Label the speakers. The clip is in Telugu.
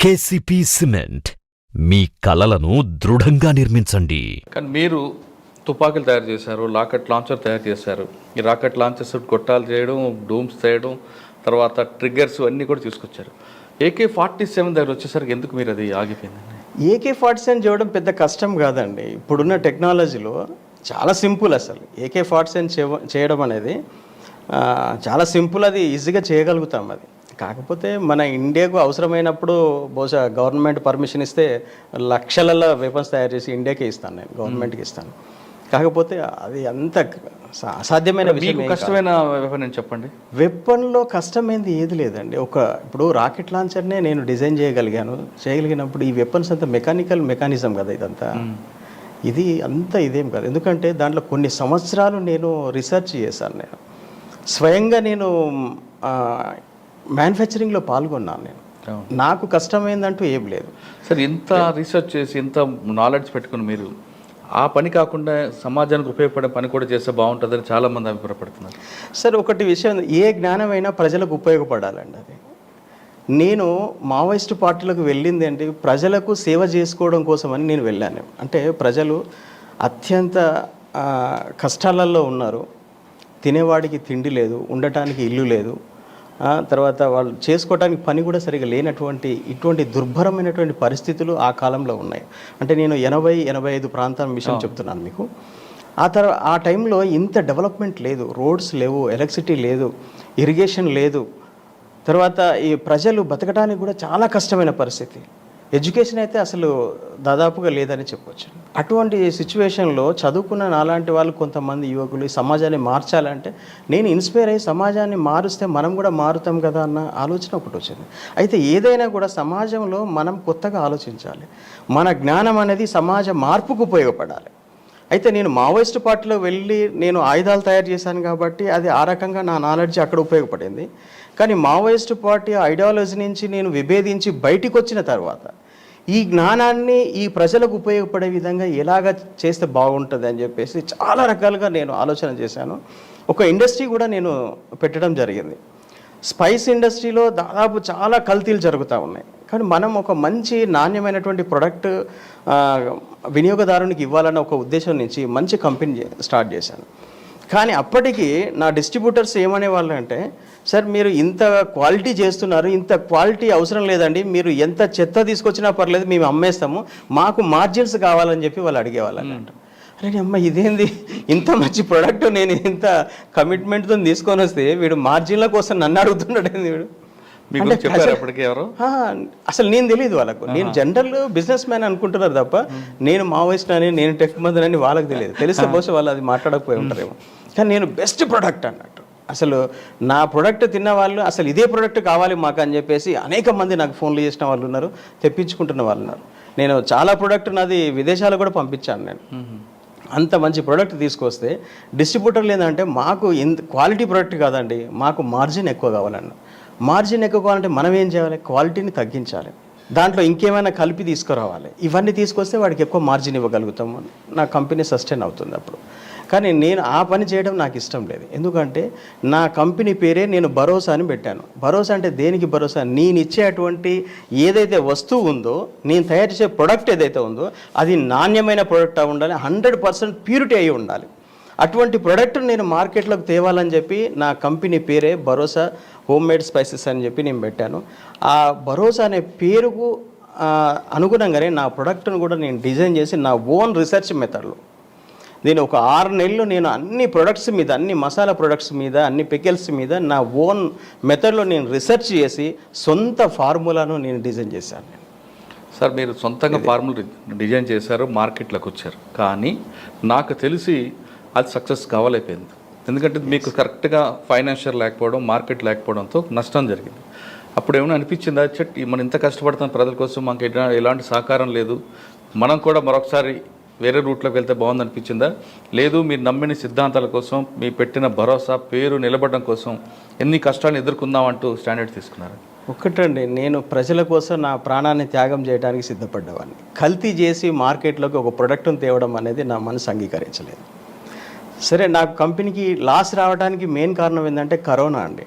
Speaker 1: కేసీపీ సిమెంట్ మీ కలలను దృఢంగా నిర్మించండి.
Speaker 2: కానీ మీరు తుపాకీలు తయారు చేశారు రాకెట్ లాంచర్ తయారు చేశారు. ఈ రాకెట్ లాంచర్స్ గొట్టాలు చేయడం డూమ్స్ చేయడం తర్వాత ట్రిగ్గర్స్ అన్నీ కూడా తీసుకొచ్చారు. ఏకే ఫార్టీ సెవెన్ దగ్గర వచ్చేసరికి ఎందుకు మీరు అది ఆగిపోయిందండి
Speaker 3: ఏకే ఫార్టీ సెవెన్ చేయడం పెద్ద కష్టం కాదండి. ఇప్పుడున్న టెక్నాలజీలో చాలా సింపుల్ అసలు. ఏకే ఫార్టీ సెవెన్ చేయడం అనేది ఆ, చాలా సింపుల్ అది ఈజీగా చేయగలుగుతాం అది. కాకపోతే మన ఇండియాకు అవసరమైనప్పుడు బహుశా గవర్నమెంట్ పర్మిషన్ ఇస్తే లక్షలలో వెపన్స్ తయారు చేసి ఇండియాకే ఇస్తాను నేను గవర్నమెంట్కి ఇస్తాను. కాకపోతే అది అంత అసాధ్యమైన విషయం.
Speaker 2: కష్టమైన వెపన్ అని చెప్పండి?
Speaker 3: వెపన్లో కష్టమైంది ఏది లేదండి. ఒక ఇప్పుడు రాకెట్ లాంచర్నే నేను డిజైన్ చేయగలిగాను. చేయగలిగినప్పుడు ఈ వెపన్స్ అంతా మెకానికల్ మెకానిజం కదా ఇదంతా. ఇది అంత ఇదేం కాదు. ఎందుకంటే దాంట్లో కొన్ని సంవత్సరాలు నేను రీసెర్చ్ చేశాను నేను. స్వయంగా నేను మ్యానుఫ్యాక్చరింగ్లో పాల్గొన్నాను నేను. నాకు కష్టమైందంటూ ఏం లేదు.
Speaker 2: సరే ఇంత రీసెర్చ్ చేసి ఇంత నాలెడ్జ్ పెట్టుకుని మీరు ఆ పని కాకుండా సమాజానికి ఉపయోగపడే పని కూడా చేస్తే బాగుంటుందని చాలా మంది అభిప్రాయపడుతున్నారు.
Speaker 3: సరే ఒకటి విషయం ఏ జ్ఞానమైనా ప్రజలకు ఉపయోగపడాలండి అది. నేను మావోయిస్ట్ పార్టీలకు వెళ్ళింది అంటే ప్రజలకు సేవ చేసుకోవడం కోసమని నేను వెళ్ళాను. అంటే ప్రజలు అత్యంత కష్టాలలో ఉన్నారు. తినేవాడికి తిండి లేదు ఉండటానికి ఇల్లు లేదు తర్వాత వాళ్ళు చేసుకోవడానికి పని కూడా సరిగా లేనటువంటి ఇటువంటి దుర్భరమైనటువంటి పరిస్థితులు ఆ కాలంలో ఉన్నాయి. అంటే నేను ఎనభై ఎనభై ఐదు ప్రాంతం విషయం చెప్తున్నాను మీకు. ఆ తర్వాత ఆ టైంలో ఇంత డెవలప్మెంట్ లేదు. రోడ్స్ లేవు ఎలక్ట్రిసిటీ లేదు ఇరిగేషన్ లేదు. తర్వాత ఈ ప్రజలు బతకడానికి కూడా చాలా కష్టమైన పరిస్థితి. ఎడ్యుకేషన్ అయితే అసలు దాదాపుగా లేదని చెప్పవచ్చు అటువంటి సిచ్యువేషన్లో చదువుకున్న నాలాంటి వాళ్ళు కొంతమంది యువకులు ఈ సమాజాన్ని మార్చాలంటే నేను ఇన్స్పైర్ అయ్యి సమాజాన్ని మారుస్తే మనం కూడా మారుతాం కదా అన్న ఆలోచన ఒకటి వచ్చింది. అయితే ఏదైనా కూడా సమాజంలో మనం కొత్తగా ఆలోచించాలి. మన జ్ఞానం అనేది సమాజ మార్పుకు ఉపయోగపడాలి. అయితే నేను మావోయిస్ట్ పార్టీలో వెళ్ళి నేను ఆయుధాలు తయారు చేశాను కాబట్టి అది ఆ రకంగా నా నాలెడ్జ్ అక్కడ ఉపయోగపడింది. కానీ మావోయిస్ట్ పార్టీ ఐడియాలజీ నుంచి నేను విభేదించి బయటికి వచ్చిన తర్వాత ఈ జ్ఞానాన్ని ఈ ప్రజలకు ఉపయోగపడే విధంగా ఎలాగ చేస్తే బాగుంటుంది అని చెప్పేసి చాలా రకాలుగా నేను ఆలోచన చేశాను. ఒక ఇండస్ట్రీ కూడా నేను పెట్టడం జరిగింది. స్పైస్ ఇండస్ట్రీలో దాదాపు చాలా కల్తీలు జరుగుతూ ఉన్నాయి. కానీ మనం ఒక మంచి నాణ్యమైనటువంటి ప్రొడక్ట్ వినియోగదారునికి ఇవ్వాలన్న ఒక ఉద్దేశం నుంచి మంచి కంపెనీ స్టార్ట్ చేశాను. కానీ అప్పటికి నా డిస్ట్రిబ్యూటర్స్ ఏమనే వాళ్ళు అంటే సార్ మీరు ఇంత క్వాలిటీ చేస్తున్నారు ఇంత క్వాలిటీ అవసరం లేదండి మీరు ఎంత చెత్త తీసుకొచ్చినా పర్లేదు మేము అమ్మేస్తాము మాకు మార్జిన్స్ కావాలని చెప్పి వాళ్ళు అడిగేవాళ్ళు అన్నట్టు అరే అమ్మ ఇదేంది? ఇంత మంచి ప్రోడక్ట్ నేను ఇంత కమిట్మెంట్తో తీసుకొని వస్తే వీడు మార్జిన్ల కోసం నన్ను అడుగుతున్నాడు వీడు? అసలు నేను తెలియదు వాళ్ళకు. నేను జనరల్ బిజినెస్ మ్యాన్ అనుకుంటున్నారు తప్ప నేను మావోయిస్ట్ అని నేను టెక్ మంది అని వాళ్ళకి తెలియదు తెలిస్తే బహుశా వాళ్ళు అది మాట్లాడకపోయి ఉంటారేమో. కానీ నేను బెస్ట్ ప్రోడక్ట్ అన్నట్టు. అసలు నా ప్రోడక్ట్ తిన్న వాళ్ళు అసలు ఇదే ప్రోడక్ట్ కావాలి మాకు అని చెప్పేసి అనేక మంది నాకు ఫోన్లు చేసిన వాళ్ళు ఉన్నారు తెప్పించుకుంటున్న వాళ్ళు ఉన్నారు. నేను చాలా ప్రోడక్ట్ నాది విదేశాలు కూడా పంపించాను నేను. అంత మంచి ప్రోడక్ట్ తీసుకొస్తే డిస్ట్రిబ్యూటర్లు ఏంటంటే మాకు ఇంత క్వాలిటీ ప్రోడక్ట్ కాదండి మాకు మార్జిన్ ఎక్కువ కావాలన్న. మార్జిన్ ఎక్కువ కావాలంటే మనం ఏం చేయాలి? క్వాలిటీని తగ్గించాలి. దాంట్లో ఇంకేమైనా కలిపి తీసుకురావాలి. ఇవన్నీ తీసుకొస్తే వాడికి ఎక్కువ మార్జిన్ ఇవ్వగలుగుతాము నా కంపెనీ సస్టైన్ అవుతుంది అప్పుడు. కానీ నేను ఆ పని చేయడం నాకు ఇష్టం లేదు. ఎందుకంటే నా కంపెనీ పేరే నేను భరోసా అని పెట్టాను. భరోసా అంటే దేనికి భరోసా? నేను ఇచ్చేటువంటి ఏదైతే వస్తువు ఉందో నేను తయారు చేసే ప్రొడక్ట్ ఏదైతే ఉందో అది నాణ్యమైన ప్రొడక్ట్ ఉండాలి. హండ్రెడ్ పర్సెంట్ ప్యూరిటీ అయి ఉండాలి. అటువంటి ప్రొడక్ట్ నేను మార్కెట్లోకి తేవాలని చెప్పి నా కంపెనీ పేరే భరోసా హోమ్ మేడ్ స్పైసెస్ అని చెప్పి నేను పెట్టాను. ఆ భరోసా అనే పేరుకు అనుగుణంగానే నా ప్రొడక్ట్ను కూడా నేను డిజైన్ చేసి నా ఓన్ రీసెర్చ్ మెథడ్లో నేను ఒక ఆరు నెలలు నేను అన్ని ప్రొడక్ట్స్ మీద అన్ని మసాలా ప్రొడక్ట్స్ మీద అన్ని పికెల్స్ మీద నా ఓన్ మెథడ్లో నేను రీసెర్చ్ చేసి సొంత ఫార్ములాను నేను డిజైన్ చేశాను.
Speaker 2: సార్ మీరు సొంతంగా ఫార్ములా డిజైన్ చేశారు మార్కెట్లోకి వచ్చారు. కానీ నాకు తెలిసి అది సక్సెస్ కావాలైపోయింది ఎందుకంటే మీకు కరెక్ట్గా ఫైనాన్షియల్ లేకపోవడం మార్కెట్ లేకపోవడంతో నష్టం జరిగింది. అప్పుడు ఏమైనా అనిపించిందా? చెట్ మనం ఇంత కష్టపడుతున్న ప్రజల కోసం మాకు ఎలాంటి సహకారం లేదు. మనం కూడా మరొకసారి వేరే రూట్లోకి వెళ్తే బాగుంది అనిపించిందా? లేదు మీరు నమ్మిన సిద్ధాంతాల కోసం మీ పెట్టిన భరోసా పేరు నిలబడడం కోసం ఎన్ని కష్టాలను ఎదుర్కొందామంటూ స్టాండర్డ్ తీసుకున్నారు.
Speaker 3: ఒక్కటండి నేను ప్రజల కోసం నా ప్రాణాన్ని త్యాగం చేయడానికి సిద్ధపడ్డవాడిని. కల్తీ చేసి మార్కెట్లోకి ఒక ప్రొడక్ట్ను తేవడం అనేది నా మనసు అంగీకరించలేదు. సరే నాకు కంపెనీకి లాస్ రావడానికి మెయిన్ కారణం ఏంటంటే కరోనా అండి.